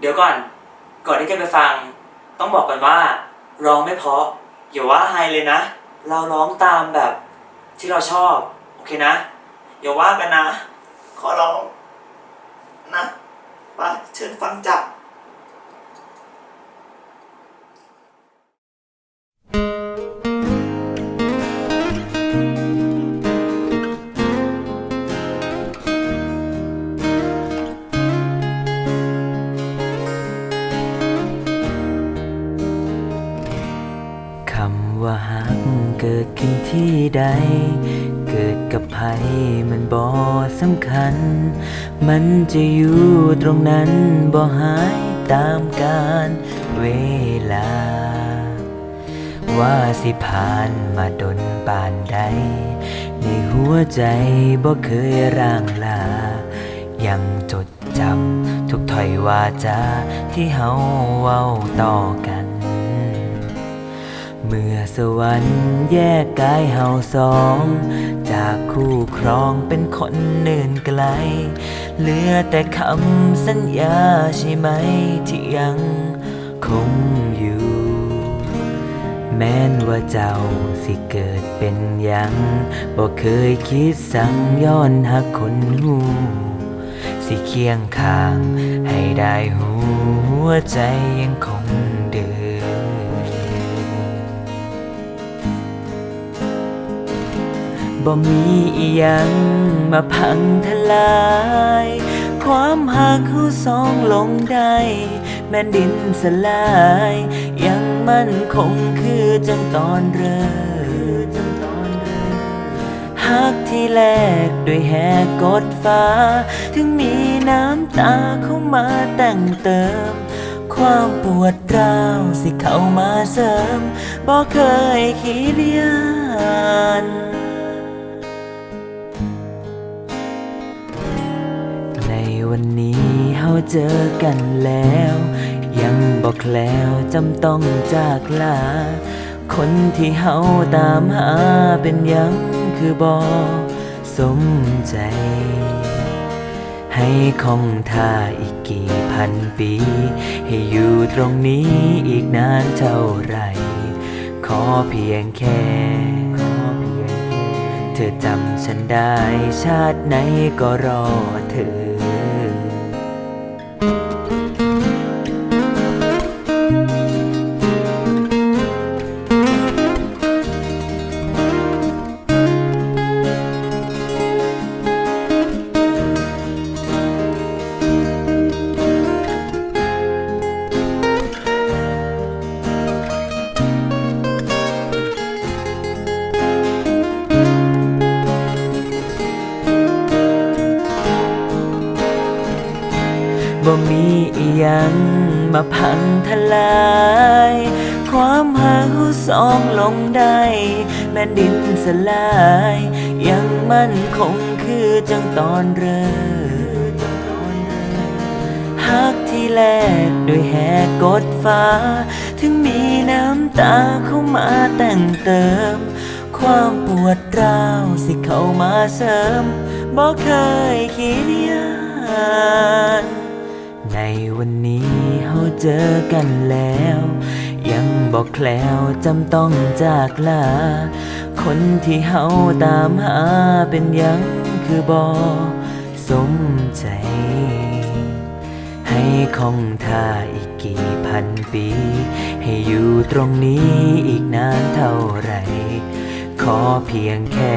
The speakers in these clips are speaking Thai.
เดี๋ยวก่อน ก่อนที่จะไปฟัง ต้องบอกกันว่า ร้องไม่เพราะอย่าว่าไฮเลยนะ เราร้องตามแบบที่เราชอบ โอเคนะ อย่าว่ากันนะ ขอร้องนะไปเชิญฟังจับ ที่ใด เกิดกับใครมันบ่สำคัญ มันจะอยู่ตรงนั้นบ่หายตามกาลเวลา ว่าสิผ่านมาดนปานใด ในหัวใจบ่เคยร่างลา ยังจดจำทุกถ้อยวาจาที่เฮาเว้าต่อกัน เมื่อสวรรค์แยกกายเฮาสอง จากคู่ครองเป็นคนเนื่นไกล เหลือแต่คำสัญญาใช่ไหมที่ยังคงอยู่ แม้นว่าเจ้าสิเกิดเป็นหยังบ่เคยคิดสั่งย้อนหักคนหูสิเคียงข้างให้ได้หัวใจยังคง บ่มีอีหยังมาพังทลาย ความหักคู่สองลงได้ แม่นดินสลาย ยังมั่นคงคือจังตอนเริ่มหักที่แลกด้วยแหกกดฟ้า ถึงมีน้ำตาเข้ามาแต่งเติม ความปวดร้าวสิเข้ามาเสริมบ่เคยขี้เลียน วันนี้เฮาเจอกันแล้ว ยังบอกแล้วจำต้องจากลา คนที่เฮาตามหาเป็นยังคือบอสมใจ ให้คงท่าอีกกี่พันปี ให้อยู่ตรงนี้อีกนานเท่าไร ขอเพียงแค่เธอจำฉันได้ชาติไหนก็รอเธอ บ่มีอีหยังมาพังทลาย ความหาคู่สองลงได้ แม่ดินสลาย ยังมั่นคงคือจังตอนเริ่มหักที่แลกด้วยแหกกดฟ้า ถึงมีน้ำตาเข้ามาแต่งเติม ความปวดร้าวสิเข้ามาเสริมบ่เคยขี้เลียน ในวันนี้เฮาเจอกันแล้ว ยังบอกแคล้วจำต้องจากลา คนที่เฮาตามหาเป็นยังคือบอสมใจ ให้คงท่าอีกกี่พันปี ให้อยู่ตรงนี้อีกนานเท่าไหร่ ขอเพียงแค่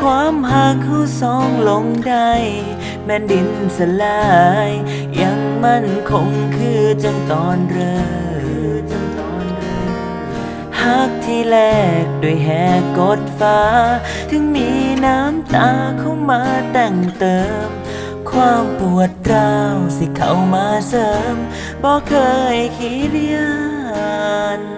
ความหักคู่สองลงได้ แม่นดินสลาย ยังมั่นคงคือจังตอนเริ่มหักที่แลกด้วยแหกกดฟ้า ถึงมีน้ำตาเข้ามาแต่งเติม ความปวดร้าวสิเข้ามาเสริมบ่เคยขี้เลียน